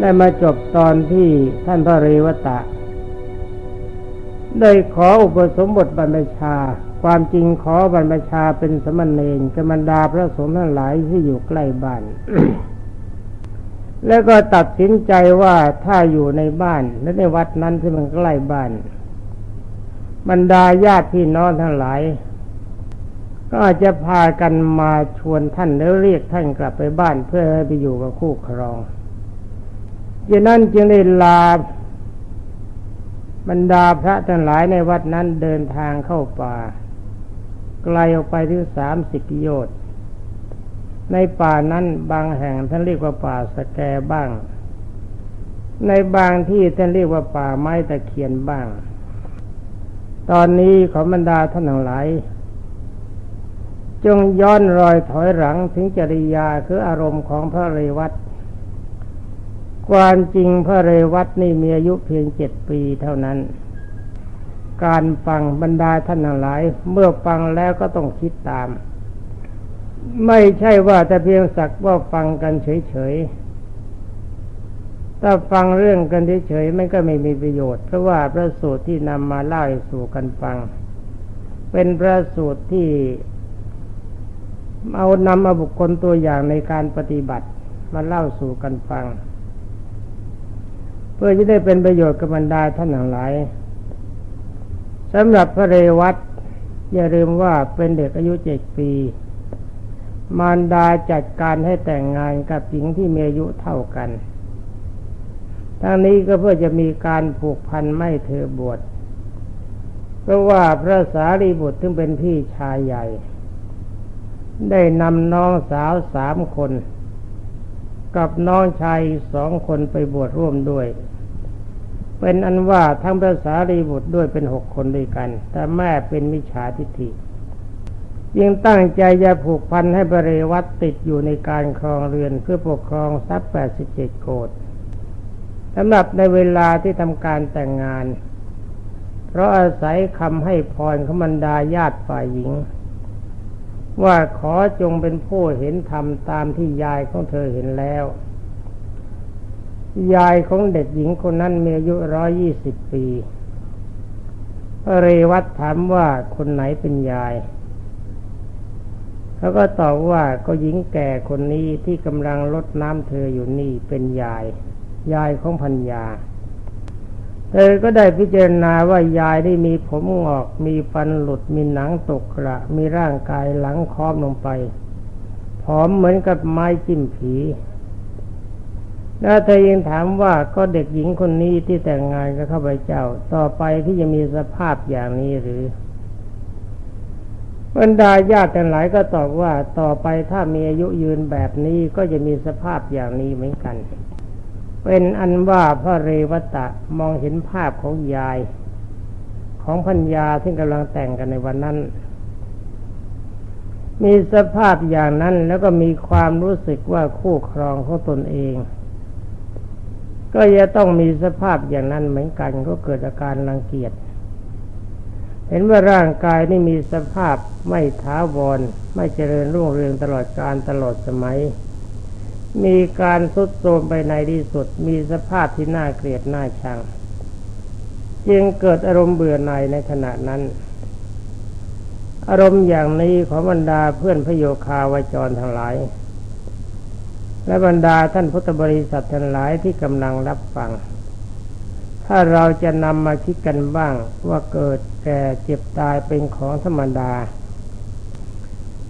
ได้มาจบตอนที่ท่านพระเรวตะ ได้ขออุปสมบทบรรพชา ความจริงขอบรรพชาเป็นสมณเณรกรรมดาพระสงฆ์ทั้งหลายที่อยู่ใกล้บ้านแล้วก็ตัดสินใจว่าถ้าอยู่ในบ้านและในวัดนั้นที่มันใกล้บ้าน บรรดาญาติพี่น้องทั้งหลาย ก็อาจจะพากันมาชวนท่านแล้วเรียกท่านกลับไปบ้านเพื่อให้ไปอยู่กับคู่ครอง ดังนั้นจึงได้ลาบรรดาพระทั้งหลายในวัดนั้นเดินทางเข้าป่า ไกลออกไปถึงสามสิบกิโยชน์ในป่านั้นบางแห่งท่านเรียกว่าป่าสแกบ้าง ในบางที่ท่านเรียกว่าป่าไม้ตะเคียนบ้าง ตอนนี้ขอบรรดาท่านทั้งหลายจงย้อนรอยถอยหลังถึงจริยาคืออารมณ์ของพระเรวัต ความจริงพระเรวัตนี่มีอายุเพียงเจ็ดปีเท่านั้น การฟังบรรดาท่านหลาย เมื่อฟังแล้วก็ต้องคิดตาม ไม่ใช่ว่าแต่เพียงสักว่าฟังกันเฉยๆถ้าฟังเรื่องกันเฉยๆมันก็ไม่มีประโยชน์เพราะว่าพระสูตรที่นำมาเล่าสู่กันฟัง เป็นพระสูตรที่เอานำเอาบุคคลตัวอย่างในการปฏิบัติมาเล่าสู่กันฟัง พื่อจะได้เป็นประโยชน์กับบรรดาท่านทั้งหลายสำหรับพระเรวัตอย่าลืมว่าเป็นเด็กอายุเจ็ดปี มารดาจัดการให้แต่งงานกับหญิงที่มีอายุเท่ากัน ทั้งนี้ก็เพื่อจะมีการผูกพันไม่เธอบวชเพราะว่าพระสารีบุตรซึ่งเป็นพี่ชายใหญ่ ได้นำน้องสาวสามคน กับน้องชายสองคนไปบวชร่วมด้วย เป็นอันว่าทั้งพระสารีบุตรด้วยเป็นหกคนด้วยกัน แต่แม่เป็นมิจฉาทิฏฐิยังตั้งใจจะผูกพันให้บริวัตติดอยู่ในการครองเรือนเพื่อปกครองทรัพย์แปดสิบเจ็ดโกดสำหรับในเวลาที่ทำการแต่งงาน เพราะอาศัยคำให้พรขมันดาญาติฝ่ายหญิง ว่าขอจงเป็นผู้เห็นธรรมตามที่ยายของเธอเห็นแล้ว ยายของเด็กหญิงคนนั้นมีอายุร้อยยี่สิบปีพระเรวัตถามว่าคนไหนเป็นยาย เขาก็ตอบว่าก็หญิงแก่คนนี้ที่กำลังลดน้ำเธออยู่นี่เป็นยาย ยายของพัญญา เธอก็ได้พิจารณาว่ายายได้มีผมงอก มีฟันหลุด มีหนังตกกระ มีร่างกายหลังค้อมลงไปผอมเหมือนกับไม้จิ้มผี แล้วเธอยังถามว่าก็เด็กหญิงคนนี้ที่แต่งงานกับข้าพเจ้า ต่อไปที่จะมีสภาพอย่างนี้หรือบรรดาญาติทั้งหลายก็ตอบว่าต่อไปถ้ามีอายุยืนแบบนี้ก็จะมีสภาพอย่างนี้เหมือนกัน เป็นอันว่าพระเรวตะมองเห็นภาพของยาย ของพัญญาที่กำลังแต่งกันในวันนั้น มีสภาพอย่างนั้นแล้วก็มีความรู้สึกว่าคู่ครองของตนเอง ก็จะต้องมีสภาพอย่างนั้นเหมือนกันก็เกิดอาการรังเกียจ เห็นว่าร่างกายนี่มีสภาพไม่ท้าวร ไม่เจริญรุ่งเรืองตลอดการตลอดสมัย มีการสุดโทรมไปในที่สุด มีสภาพที่น่าเกลียดน่าชัง จึงเกิดอารมณ์เบื่อหน่ายในขณะนั้น อารมณ์อย่างนี้ของบรรดาเพื่อนพโยคาวจรทั้งหลาย และบรรดาท่านพุทธบริษัททั้งหลายที่กำลังรับฟัง ถ้าเราจะนำมาคิดกันบ้างว่าเกิดแก่เจ็บตายเป็นของธรรมดา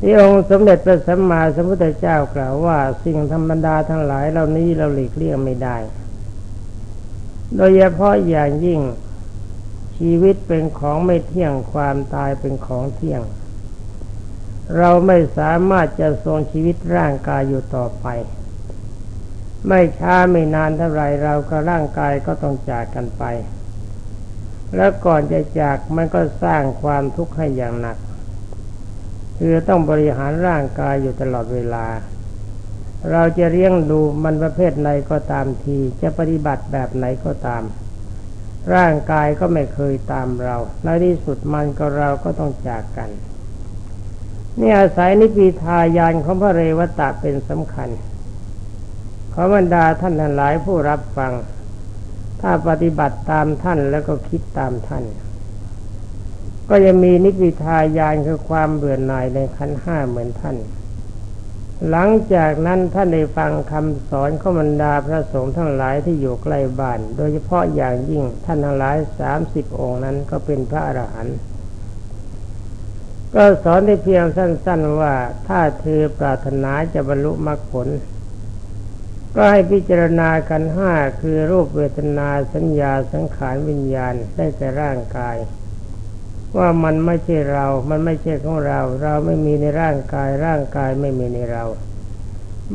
ที่องค์สมเด็จพระสัมมาสัมพุทธเจ้ากล่าวว่าสิ่งธรรมดาทั้งหลายเหล่านี้เราหลีกเลี่ยงไม่ได้ โดยเฉพาะอย่างยิ่งชีวิตเป็นของไม่เที่ยงความตายเป็นของเที่ยง เราไม่สามารถจะทรงชีวิตร่างกายอยู่ต่อไป ไม่ช้าไม่นานเท่าไรเรากับร่างกายก็ต้องจากกันไป แล้วก่อนจะจากมันก็สร้างความทุกข์ให้อย่างหนัก คือต้องบริหารร่างกายอยู่ตลอดเวลา เราจะเลี้ยงดูมันประเภทใดก็ตามที จะปฏิบัติแบบไหนก็ตาม ร่างกายก็ไม่เคยตามเราในที่สุดมันก็เราก็ต้องจากกันนี่อาศัยนิพิทายานของพระเรวตะเป็นสำคัญ ขอบรรดาท่านทั้งหลายผู้รับฟัง ถ้าปฏิบัติตามท่านแล้วก็คิดตามท่าน ก็จะมีนิพพิทายานคือความเบื่อหน่ายในขันห้าเหมือนท่าน หลังจากนั้นท่านได้ฟังคำสอนขอบรรดาพระสงฆ์ทั้งหลายที่อยู่ใกล้บ้าน โดยเฉพาะอย่างยิ่งท่านทั้งหลายสามสิบองค์นั้นก็เป็นพระอรหันต์ก็สอนได้เพียงสั้น ๆว่าถ้าเธอปรารถนาจะบรรลุมรรคผล ก็ให้พิจารณากันห้าคือรูปเวทนาสัญญาสังขารวิญญาณได้แต่ร่างกาย ว่ามันไม่ใช่เรา มันไม่ใช่ของเรา เราไม่มีในร่างกาย ร่างกายไม่มีในเรา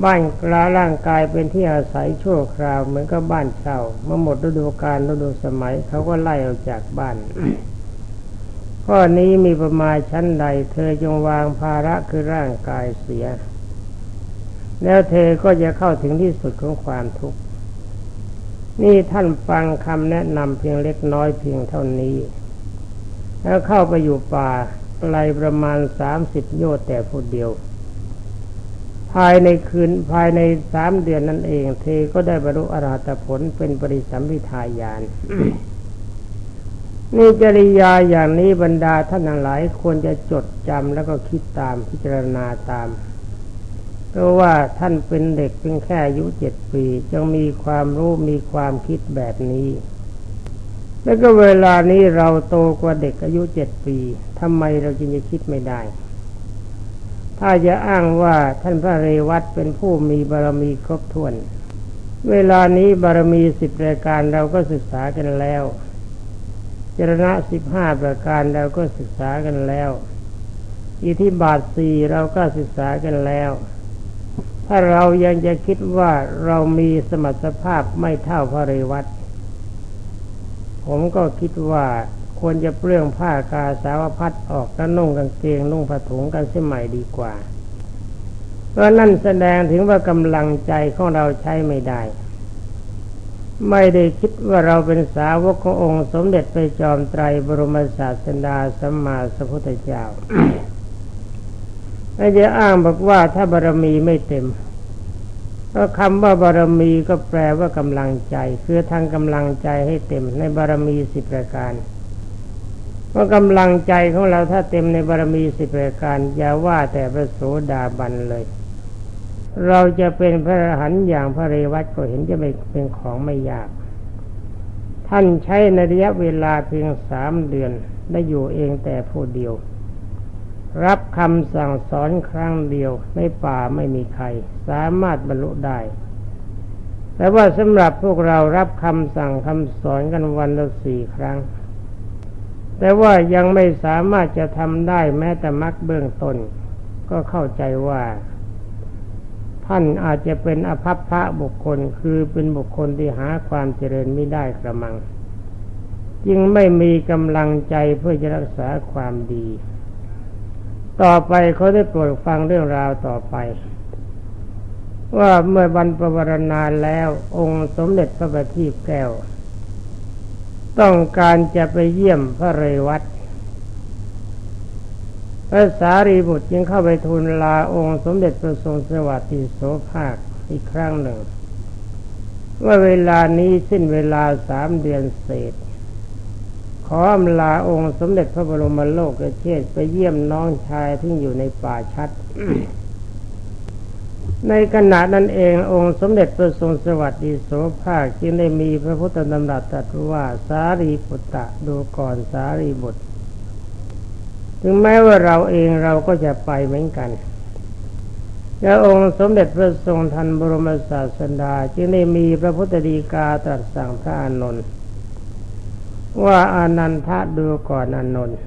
บ้านกลาร่างกายเป็นที่อาศัยชั่วคราวเหมือนกับบ้านเช่าเมื่อหมดฤดูกาลฤดูสมัยเขาก็ไล่ออกจากบ้านข้อนี้มีประมาณชั้นใด เธอจงวางภาระคือร่างกายเสีย แล้วเธอก็จะเข้าถึงที่สุดของความทุกข์ นี่ท่านฟังคำแนะนำเพียงเล็กน้อยเพียงเท่านี้ แล้วเข้าไปอยู่ป่าไกลประมาณสามสิบโยชน์แต่ผู้เดียว ภายในคืนภายในสามเดือนนั่นเอง เธอก็ได้บรรลุอรหัตผลเป็นปริสัมพิทายานนี่จริยาอย่างนี้บรรดาท่านหลายควรจะจดจำแล้วก็คิดตามพิจารณาตาม เพราะว่าท่านเป็นเด็กเป็นแค่อายุเจ็ดปีจึงมีความรู้มีความคิดแบบนี้ แล้วก็เวลานี้เราโตกว่าเด็กอายุเจ็ดปีทำไมเราจึงจะคิดไม่ได้ ถ้าจะอ้างว่าท่านพระเรวัตเป็นผู้มีบารมีครบถ้วน เวลานี้บารมีสิบรายการเราก็ศึกษากันแล้วจรณะสิบห้าประการเราก็ศึกษากันแล้ว อิทธิบาทสี่เราก็ศึกษากันแล้ว ถ้าเรายังจะคิดว่าเรามีสมรรถภาพไม่เท่าพระเรวัตผมก็คิดว่าควรจะเปลื้องผ้ากาสาวพัดออกแล้วนุ่งกางเกงนุ่งผ้าถุงกันเสียใหม่ดีกว่าเพราะนั่นแสดงถึงว่ากำลังใจของเราใช้ไม่ได้ ไม่ได้คิดว่าเราเป็นสาวกขององค์ สมเด็จพระจอมไตรบรมศาสดาสัมมาสัมพุทธเจ้า ไม่จะอ้างบอกว่าถ้าบารมีไม่เต็มเพราะคำว่าบารมีก็แปลว่ากำลังใจ คือทางกำลังใจให้เต็มในบารมีสิบประการว่ากำลังใจของเราถ้าเต็มในบารมีสิบประการอย่าว่าแต่พระโสดาบันเลย เราจะเป็นพระอรหันต์อย่างพระเรวัตก็เห็นจะไม่เป็นของไม่ยาก ท่านใช้ในระยะเวลาเพียงสามเดือนได้อยู่เองแต่ผู้เดียว รับคำสั่งสอนครั้งเดียวในป่าไม่มีใคร สามารถบรรลุได้ แต่ว่าสำหรับพวกเรารับคำสั่งคำสอนกันวันละสี่ครั้ง แต่ว่ายังไม่สามารถจะทำได้แม้แต่มักเบื้องต้น ก็เข้าใจว่า ท่านอาจจะเป็นอภัพพระบุคคลคือเป็นบุคคลที่หาความเจริญไม่ได้กระมัง จึงไม่มีกำลังใจเพื่อจะรักษาความดี ต่อไปเขาได้โปรดฟังเรื่องราวต่อไป ว่าเมื่อบรรพวรณาแล้วองค์สมเด็จพระบัณฑิตแก้ว ต้องการจะไปเยี่ยมพระเรวัตพระสารีบุตรจึงเข้าไปทูลลาองค์สมเด็จพระทรงสวัสดิโสภาคอีกครั้งหนึ่ง ว่าเวลานี้สิ้นเวลาสามเดือนเศษ ขออำลาองค์สมเด็จพระบรมโลกเชษไปเยี่ยมน้องชายที่อยู่ในป่าชัด ในขณะนั้นเององค์สมเด็จพระทรงสวัสดิโสภาคจึงได้มีพระพุทธดำรัสตรัสว่าสารีปุตตะดูก่อนสารีบุตร ถึงแม้ว่าเราเองเราก็จะไปเหมือนกันแล้วองค์สมเด็จพระทรงทันบรมศาสดาจึงได้มีพระพุทธดีกาตรัสสั่งพระอานนท์ ว่าอานันทะดูก่อนอนนท์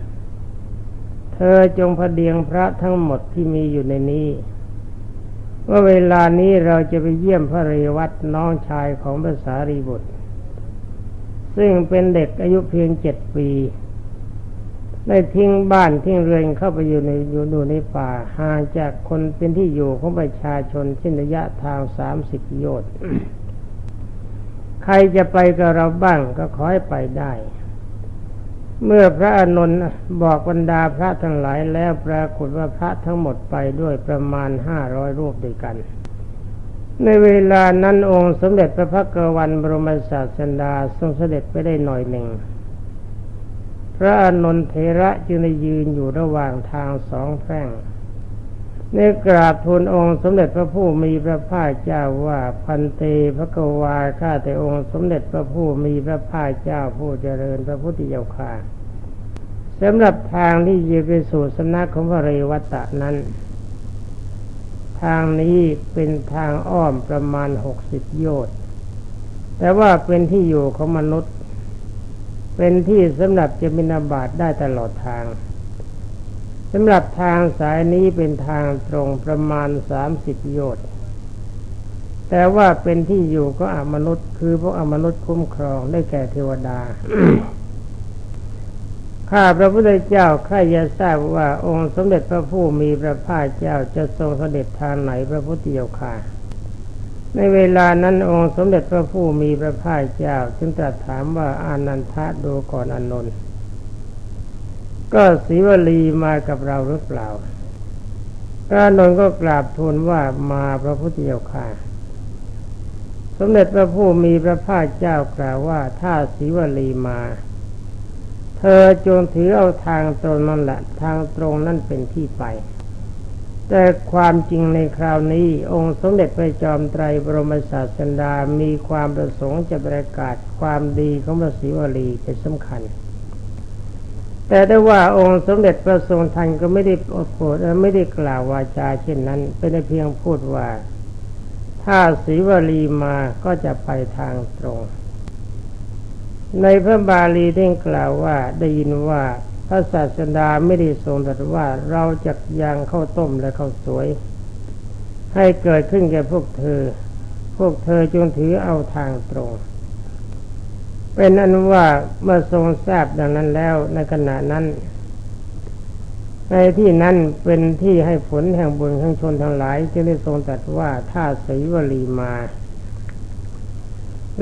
เธอจงพเดียงพระทั้งหมดที่มีอยู่ในนี้ ว่าเวลานี้เราจะไปเยี่ยมพระเรวัตน้องชายของพระสารีบุตร ซึ่งเป็นเด็กอายุเพียงเจ็ดปี ได้ทิ้งบ้านทิ้งเรือนเข้าไปอยู่ในอยู่ดูในป่าห่างจากคนเป็นที่อยู่ของประชาชนเช่นระยะทางสามสิบโยชน์ใครจะไปกับเราบ้างก็ขอให้ไปได้ เมื่อพระอานนท์บอกบรรดาพระทั้งหลายแล้วปรากฏว่าพระทั้งหมดไปด้วยประมาณห้าร้อยรูปด้วยกัน ในเวลานั้นองค์สมเด็จพระพักวันบรมศาสดาทรงเสด็จไปได้หน่อยหนึ่ง พระอานนทเทระจึงได้ยืนอยู่ระหว่างทางสองแพร่ง ในกราบทูลองค์สมเด็จพระผู้มีพระภาคเจ้าว่าพันเตพระกวาข้าแต่องค์สมเด็จพระผู้มีพระภาคเจ้าผู้เจริญพระพุทธเจ้าค่าสำหรับทางที่จะไปสู่สำนักของพระเรวัตะนั้น ทางนี้เป็นทางอ้อมประมาณหกสิบโยชน์แต่ว่าเป็นที่อยู่ของมนุษย์ เป็นที่สำหรับจะมินาบาตได้ตลอดทาง สำหรับทางสายนี้เป็นทางตรงประมาณสามสิบโยชน์แต่ว่าเป็นที่อยู่ก็อมนุษย์ คือพวกอมนุษย์คุ้มครองได้แก่เทวดา ข้าพระพุทธเจ้าข้าจะทราบว่าองค์สมเด็จพระผู้มีพระภาคเจ้าจะทรงเสด็จทางไหนพระพุทธเจ้าค่ะ ในเวลานั้นองค์สมเด็จพระผู้มีพระภาคเจ้า จึงตรัสถามว่าอานันทะดูก่อนอนนท์ ก็ศีวลีมากับเราหรือเปล่าพระนนท์ก็กราบทูลว่ามาพระพุทธเจ้าค่ะ สมเด็จพระผู้มีพระภาคเจ้ากล่าวว่าถ้าศีวลีมา เธอจงถือเอาทางตรงนั่นแหละทางตรงนั่นเป็นที่ไป แต่ความจริงในคราวนี้ องค์สมเด็จพระจอมไตรบรมศาสดามีความประสงค์จะประกาศความดีของพระศิวลีเป็นสำคัญ แต่ได้ว่าองค์สมเด็จพระทรงทันก็ไม่ได้โปรดไม่ได้กล่าววาจาเช่นนั้น เป็นเพียงพูดว่า ถ้าศรีวลีมาก็จะไปทางตรง ในพระบาลีได้กล่าวว่าได้ยินว่าพระศาสดาไม่ได้ทรงตรัสว่าเราจะยางข้าวต้มและข้าวสวย ให้เกิดขึ้นแก่พวกเธอ พวกเธอจงถือเอาทางตรง เป็นอนุว่าเมื่อทรงทราบดังนั้นแล้วในขณะนั้น ในที่นั้นเป็นที่ให้ผลแห่งบุญแห่งชนทั้งหลายจึงได้ทรงตรัสว่าถ้าสีวลีมา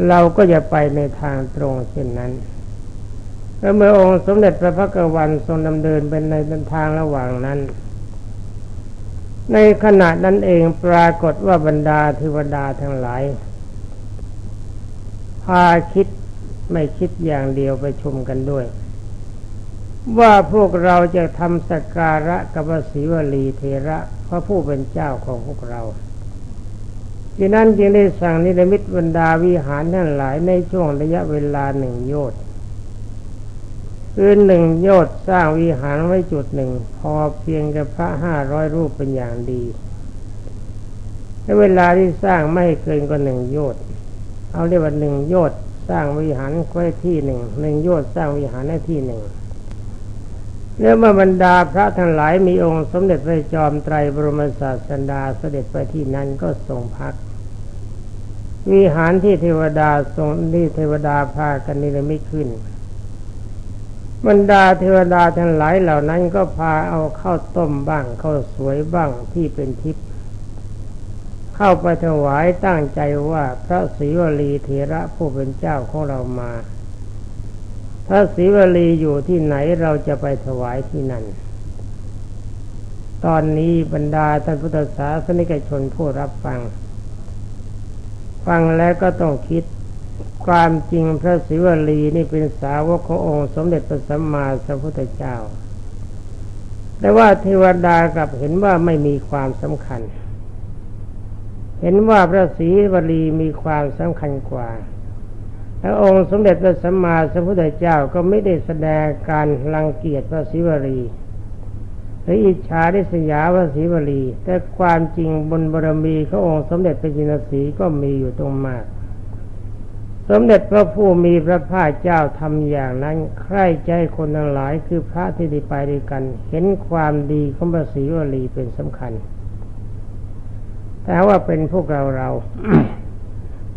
เราก็จะไปในทางตรงเช่นนั้นแล้วเมื่อองค์สมเด็จพระพักวันทรงดำเนินเป็นในทางระหว่างนั้น ในขณะนั้นเองปรากฏว่าบรรดาเทวดาทั้งหลายพาคิด ไม่คิดอย่างเดียวไปชมกันด้วย ว่าพวกเราจะทำสการะกับศิวลีเทระพระผู้เป็นเจ้าของพวกเราดังนั้นจึงได้สั่งนิรมิตบรรดาวิหารทั้งหลายในช่วงระยะเวลาหนึ่งโยชน์คือหนึ่งโยชน์สร้างวิหารไว้จุดหนึ่ง พอเพียงกับพระห้าร้อยรูปเป็นอย่างดีในเวลาที่สร้างไม่เกินกว่าหนึ่งโยชน์เอาเรียกว่าหนึ่งโยชน์ สร้างวิหารไว้ที่หนึ่งหนึ่งโยชน์สร้างวิหารในที่หนึ่งเมื่อมาบรรดาพระทั้งหลายมีองค์สมเด็จพระจอมไตรบรมศาสดาเสด็จไปที่นั้นก็ทรงพัก วิหารที่เทวดาทรงที่เทวดาพากันนิรมิตขึ้น บรรดาเทวดาทั้งหลายเหล่านั้นก็พาเอาเข้าวต้มบ้างข้าวสวยบ้างที่เป็นทิพย์ เข้าไปถวายตั้งใจว่าพระศรีวลีเถระผู้เป็นเจ้าของเรามา พระศรีวลีอยู่ที่ไหนเราจะไปถวายที่นั่น ตอนนี้บรรดาท่านพุทธศาสนิกชนผู้รับฟัง ฟังแล้วก็ต้องคิดความจริงพระศิวลีนี่เป็นสาวกขององค์สมเด็จพระสัมมาสัมพุทธเจ้า แต่ว่าเทวดากลับเห็นว่าไม่มีความสำคัญ เห็นว่าพระศรีวลีมีความสำคัญกว่าแล้วองค์สมเด็จพระสัมมาสัมพุทธเจ้าก็ไม่ได้แสดงการรังเกียจพระศรีวลีหรืออิจฉาริษยาพระศรีวลี แต่ความจริงบนบารมีขององค์สมเด็จพระจินสีก็มีอยู่ตรงมาก สมเด็จพระผู้มีพระภาคเจ้าทำอย่างนั้นใคร่ใจคนทั้งหลายคือพระที่ได้ไปด้วยกัน เห็นความดีของพระศรีวลีเป็นสำคัญ แต่ว่าเป็นพวกเราเรา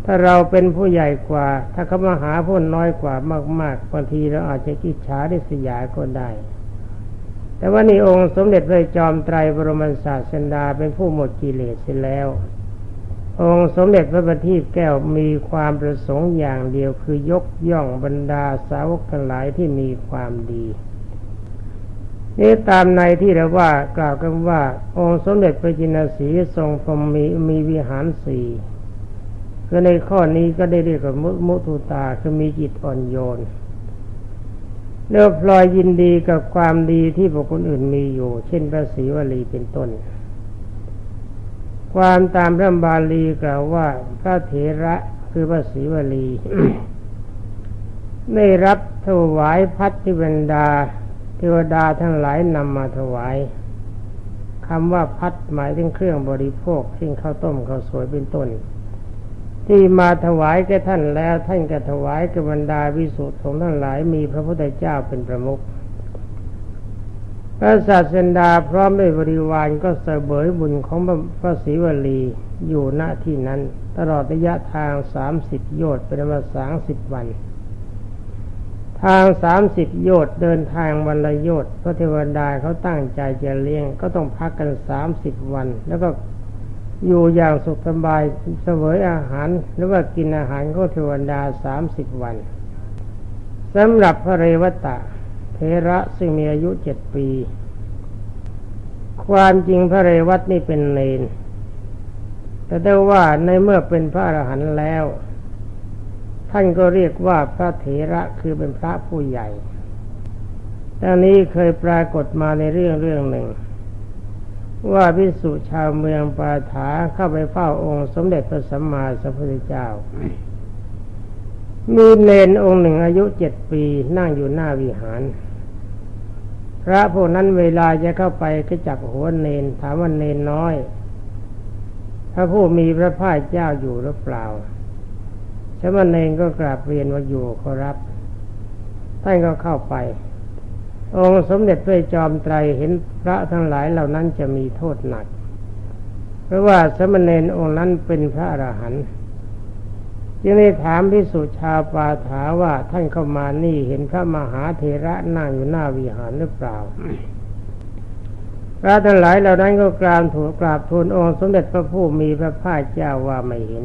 ถ้าเราเป็นผู้ใหญ่กว่า ถ้าเขามาหาผู้น้อยกว่ามากๆบางทีเราอาจจะกิจฉาได้สยายก็ได้ แต่ว่านี่องค์สมเด็จพระจอมไตรบรมศาสดาเป็นผู้หมดกิเลสเสียแล้ว องค์สมเด็จพระบัณฑิตแก้วมีความประสงค์อย่างเดียวคือยกย่องบรรดาสาวกทั้งหลายที่มีความดี นี่ตามในที่เราว่ากล่าวกันว่า องค์สมเด็จพระจินสีทรงพรมมีมีวิหารสี่ก็ในข้อนี้ก็ได้เรียกว่ามุตุตาคือมีจิตอ่อนโยนเลือพลอยยินดีกับความดีที่บุคคลอื่นมีอยู่ เช่นพระศรีวลีเป็นต้น ความตามพระบาลีกล่าวว่าพระเถระคือพระศรีวลี ได้รับถวายพัดที่บรรดา เทวดาทั้งหลายนำมาถวายคำว่าพัดหมายถึงเครื่องบริโภคเช่นข้าวต้มข้าวสวยเป็นต้น ที่มาถวายแก่ท่านแล้วท่านก็ถวายกับบรรดาวิสุทธิสงฆ์ทั้งหลายมีพระพุทธเจ้าเป็นประมุขพระศาสดาพร้อมด้วยบริวารก็เสบยบุญของพระศรีวลีอยู่ณที่นั้น ตลอดระยะทางสามสิบโยชน์เป็นมาสามสิบวัน ทางสามสิบโยชน์เดินทางวันละโยชน์พระเทวดาเขาตั้งใจจะเลี้ยง ก็ต้องพักกันสามสิบวัน แล้วก็อยู่อย่างสุขสบายเสวยอาหาร หรือว่ากินอาหารของเทวดาสามสิบวันสำหรับพระเรวตะเทระซึ่งมีอายุเจ็ดปี ความจริงพระเรวัตนี่เป็นเลนแต่ได้ว่าในเมื่อเป็นพระอรหันต์แล้ว ท่านก็เรียกว่าพระเถระคือเป็นพระผู้ใหญ่ตอนนี้เคยปรากฏมาในเรื่องเรื่องหนึ่ง ว่าพิสุชาวเมืองปาถาเข้าไปเฝ้าองค์ สมเด็จพระสัมมาสัมพุทธเจ้า มีเลนองค์หนึ่งอายุเจ็ดปีนั่งอยู่หน้าวิหาร พระพวกนั้นเวลาจะเข้าไปก็จับหัวเนนถามว่าเนนน้อย พระผู้มีพระภาคเจ้าอยู่หรือเปล่า ชมเนงก็กราบเรียนว่าอยู่ขอรับ ท่านก็เข้าไป องค์สมเด็จพระจอมไตรเห็นพระทั้งหลายเหล่านั้นจะมีโทษหนัก เพราะว่าสมณเณรองค์นั้นเป็นพระอรหันต์จึงได้ถามพิสุชาปาถาว่าท่านเข้ามานี่เห็นพระมหาเถระนั่งอยู่หน้าวิหารหรือเปล่า พระทั้งหลายเหล่านั้นก็กราบถูกกราบทูลองค์สมเด็จพระผู้มีพระภาคเจ้าว่าไม่เห็น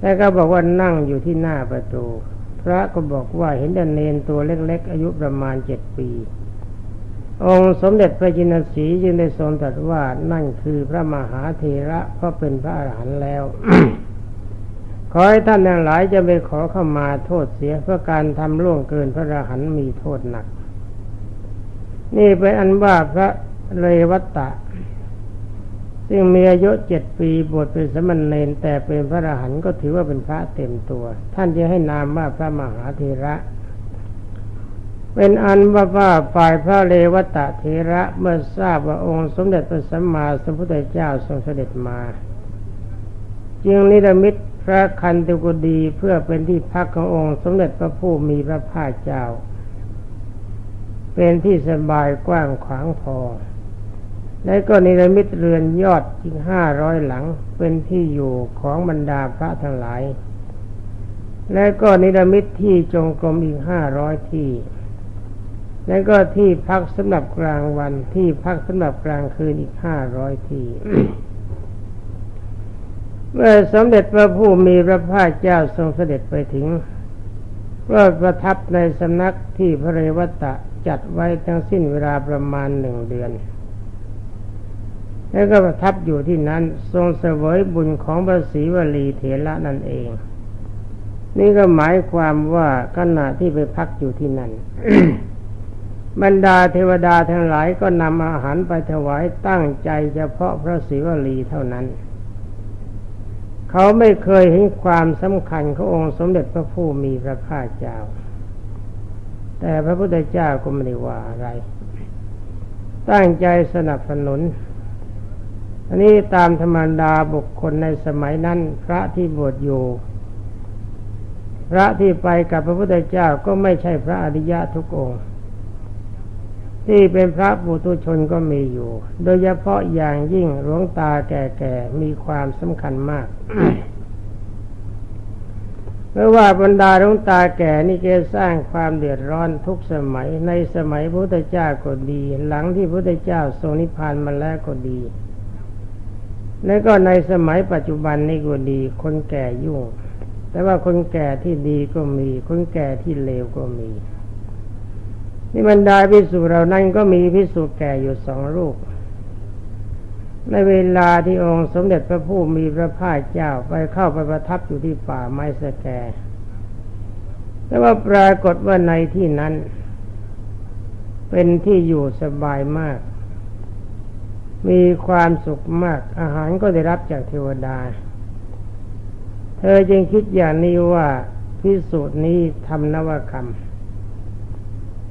แล้วก็บอกว่านั่งอยู่ที่หน้าประตู พระก็บอกว่าเห็นเดนเนนตัวเล็กๆ อายุประมาณเจ็ดปี องค์สมเด็จพระจินสีจึงได้ทรงตรัสว่านั่นคือพระมหาเถระเพราะเป็นพระอรหันต์แล้ว ขอให้ท่านทั้งหลายจะไปขอเข้ามาโทษเสียเพราะการทำล่วงเกินพระอรหันต์มีโทษหนัก นี่เป็นอันว่าพระเรวัตตะ ซึ่งมีอายุเจ็ดปีบวชเป็นสมณเณรแต่เป็นพระอรหันต์ก็ถือว่าเป็นพระเต็มตัว ท่านจะให้นามว่าพระมหาเทระ เป็นอันว่าว่าฝ่ายพระเลวตะเทระเมื่อทราบว่าองค์สมเด็จพระสัมมาสัมพุทธเจ้าทรงเสด็จมา จึงนิรมิตพระคันตุกดีเพื่อเป็นที่พักขององค์สมเด็จพระผู้มีพระภาคเจ้า เป็นที่สบายกว้างขวางพอ และก็นิรมิตเรือนยอดอีกห้าร้อยหลังเป็นที่อยู่ของบรรดาพระทั้งหลาย และก็นิรมิตที่จงกรมอีกห้าร้อยที่ และก็ที่พักสำหรับกลางวันที่พักสำหรับกลางคืนอีกห้าร้อยที่เมื่อสมเด็จพระผู้มีพระภาคเจ้าทรงเสด็จไปถึงก็ประทับในสำนักที่พระเรวตะจัดไว้ทั้งสิ้นเวลาประมาณหนึ่งเดือน แล้วก็ประทับอยู่ที่นั้นทรงเสวยบุญของพระศรีวลีเถระนั่นเอง นี่ก็หมายความว่าขณะที่ไปพักอยู่ที่นั่นบรรดาเทวดาทั้งหลายก็นำอาหารไปถวายตั้งใจเฉพาะพระศรีวลีเท่านั้น เขาไม่เคยเห็นความสำคัญขององค์สมเด็จพระผู้มีพระภาคเจ้า แต่พระพุทธเจ้าก็ไม่ได้ว่าอะไร ตั้งใจสนับสนุน อันนี้ตามธรรมดาบุคคลในสมัยนั้น พระที่บวชอยู่ พระที่ไปกับพระพุทธเจ้าก็ไม่ใช่พระอริยะทุกองค์ที่เป็นพระปุถุชนก็มีอยู่ โดยเฉพาะอย่างยิ่งหลวงตาแก่ๆ มีความสำคัญมากเพราะว่าบรรดาหลวงตาแก่นี่แกสร้างความเดือดร้อนทุกสมัยในสมัยพระพุทธเจ้าก็ดี หลังที่พระพุทธเจ้าทรงนิพพานมาแล้วก็ดี แล้วก็ในสมัยปัจจุบันนี่ก็ดี คนแก่ยุ่ง แต่ว่าคนแก่ที่ดีก็มี คนแก่ที่เลวก็มี นี่บรรดาพิสุเรานั้นก็มีพิสุแก่อยู่สองรูป ในเวลาที่องค์สมเด็จพระผู้มีพระภาคเจ้าไปเข้าไปประทับอยู่ที่ป่าไม้สแก แต่ว่าปรากฏว่าในที่นั้น เป็นที่อยู่สบายมาก มีความสุขมากอาหารก็ได้รับจากเทวดา เธอจึงคิดอย่างนี้ว่าพิสูจน์นี้ทำนวกรรม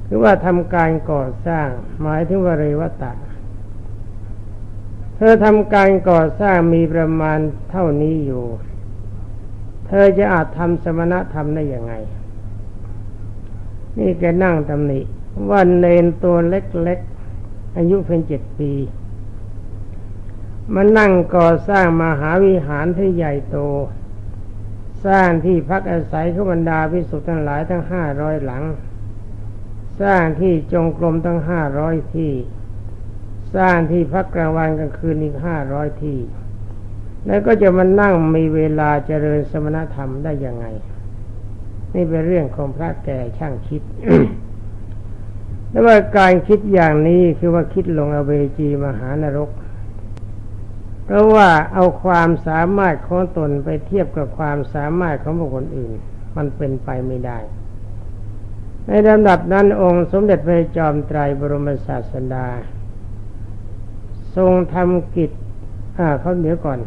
หรือว่าทำการก่อสร้าง หมายถึงวเรวตะ เธอทำการก่อสร้างมีประมาณเท่านี้อยู่ เธอจะอาจทำสมณธรรมได้ยังไง นี่แกนั่งตำหนิวันเนนตัวเล็กๆ อายุเพียงเจ็ดปี มันนั่งก่อสร้างมหาวิหารที่ใหญ่โต สร้างที่พักอาศัยขบรรดาพิสุทธิ์ทั้งหลายทั้งห้าร้อยหลัง สร้างที่จงกรมตั้งห้าร้อยที่ สร้างที่พักกลางวันกลางคืนอีกห้าร้อยที่ แล้วก็จะมานั่งมีเวลาเจริญสมณธรรมได้ยังไง นี่เป็นเรื่องของพระแก่ช่างคิดและว่าการคิดอย่างนี้คือว่าคิดลงอเวจีมหานรก เพราะว่าเอาความสามารถของตนไปเทียบกับความสามารถของบุคคลอื่น มันเป็นไปไม่ได้ ในลำดับนั้นองค์สมเด็จพระจอมไตรบรมศาสดา ทรงทำกิจอ่าเขาเดี๋ยวก่อน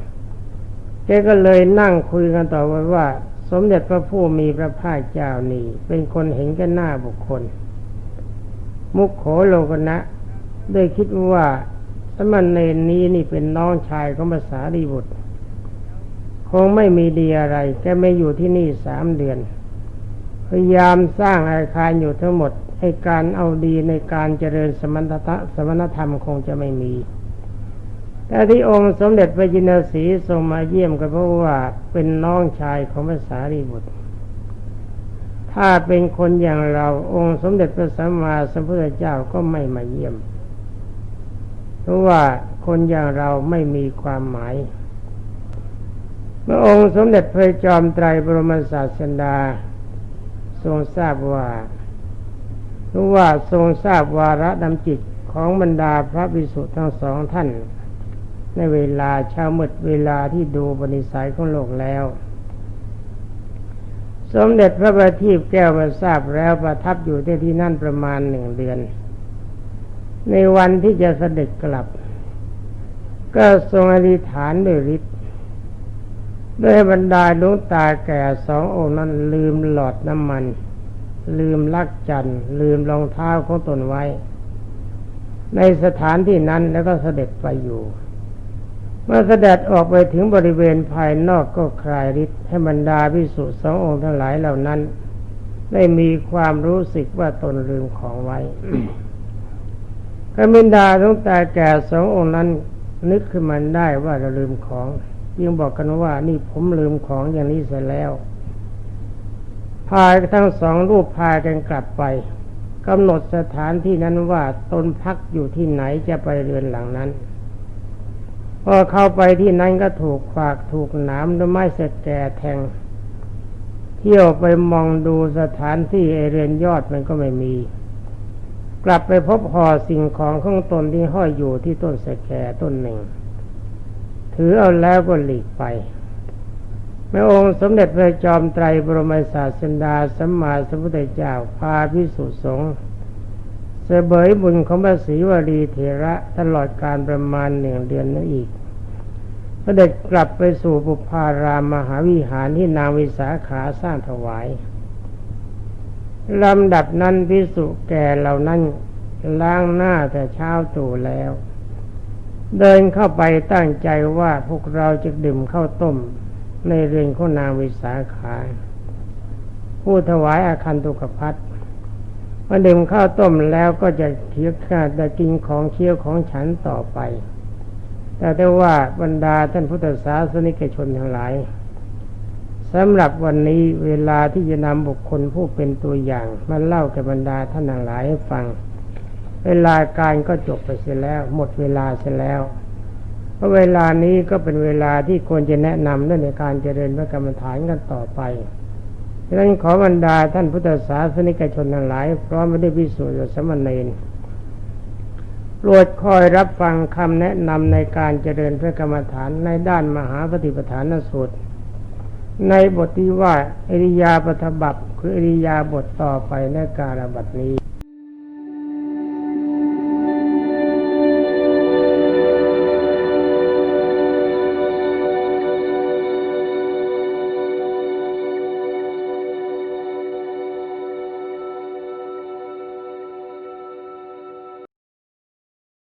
แกก็เลยนั่งคุยกันต่อว่าว่า สมเด็จพระผู้มีพระภาคเจ้านี่เป็นคนเห็นกันหน้าบุคคล มุขโขโลกนะได้คิดว่า สมณเณรนี้นี่เป็นน้องชายของภาษาดีบุตร คงไม่มีดีอะไรแกไม่อยู่ที่นี่สามเดือน พยายามสร้างอาคารอยู่ทั้งหมดให้การเอาดีในการเจริญสมณธสมณธรรมคงจะไม่มี แต่ที่องค์สมเด็จพระจินสีทรงมาเยี่ยมก็เพราะว่าเป็นน้องชายของพระสารีบุตรถ้าเป็นคนอย่างเราองค์สมเด็จพระสัมมาสัมพุทธเจ้าก็ไม่มาเยี่ยม เพราะว่าคนอย่างเราไม่มีความหมายเมื่อองค์สมเด็จพระจอมไตรบรมศาสดา ทรงทราบว่ารู้ว่าทรงทราบวาระดำจิตของบรรดาพระภิกษุทั้งสองท่าน ในเวลาเช้ามืดเวลาที่ดูบริสัยของโลกแล้ว สมเด็จพระบัณฑิตแก้วมาทราบแล้วประทับอยู่ที่ที่นั่นประมาณหนึ่งเดือน ในวันที่จะเสด็จกลับ ก็ทรงอธิษฐานด้วยฤทธิ์ด้วยบรรดาดวงตาแก่สององค์นั้นลืมหลอดน้ำมัน ลืมลักจันลืมรองเท้าของตนไว้ ในสถานที่นั้นแล้วก็เสด็จไปอยู่ เมื่อเสด็จออกไปถึงบริเวณภายนอกก็คลายฤทธิ์ให้บรรดาพิสุสององค์ทั้งหลายเหล่านั้น ได้มีความรู้สึกว่าตนลืมของไว้ กมินดาดวงตาแก่สององค์นั้น นึกขึ้นมาได้ว่าเราลืมของยังบอกกันว่านี่ผมลืมของอย่างนี้เสร็จแล้วพายทั้งสองรูปพายกันกลับไปกำหนดสถานที่นั้นว่าตนพักอยู่ที่ไหนจะไปเรือนหลังนั้น พอเข้าไปที่นั้นก็ถูกฝากถูกหนามด้วยไม้เสแก่แทง เที่ยวไปมองดูสถานที่เอเรือนยอดมันก็ไม่มี กลับไปพบห่อสิ่งของข้างตนที่ห้อยอยู่ที่ต้นสแก่ต้นหนึ่ง ถือเอาแล้วก็หลีกไปแม่องค์สมเด็จพระจอมไตรบรมศาสดาสัมมาสัมพุทธเจ้าพาพิสุสงฆ์เสบยบุญของพระศรีวลีเถระตลอดการประมาณหนึ่งเดือนนั้นอีกพระเด็จกลับไปสู่ปุพารามมหาวิหารที่นางวิสาขาสร้างถวาย ลำดับนั้นพิสุแก่เหล่านั้นล้างหน้าแต่เช้าตู่แล้ว เดินเข้าไปตั้งใจว่าพวกเราจะดื่มข้าวต้มในเรือนของนางวิสาขา ผู้ถวายอาคันตุกพัดมาดื่มข้าวต้มแล้วก็จะเคี้ยวข้าจะกินของเคี้ยวของฉันต่อไป แต่ได้ว่าบรรดาท่านพุทธศาสนิกชนทั้งหลาย สำหรับวันนี้เวลาที่จะนำบุคคลผู้เป็นตัวอย่างมาเล่าแก่บรรดาท่านหลายให้ฟัง เวลาการก็จบไปเสียแล้ว หมดเวลาเสียแล้วเพราะเวลานี้ก็เป็นเวลาที่ควรจะแนะนำเรื่องในการเจริญพระกรรมฐานกันต่อไปดังนั้นขอบรรดาท่านพุทธศาสนิกชนทั้งหลาย พร้อมไม่ได้พิสูจน์สมณเณรโปรดคอยรับฟังคำแนะนำในการเจริญพระกรรมฐานในด้านมหาปฏิปฐานสูตร ในบทที่ว่าอริยาปฐบับคืออริยาบทต่อไปในการบัตินี้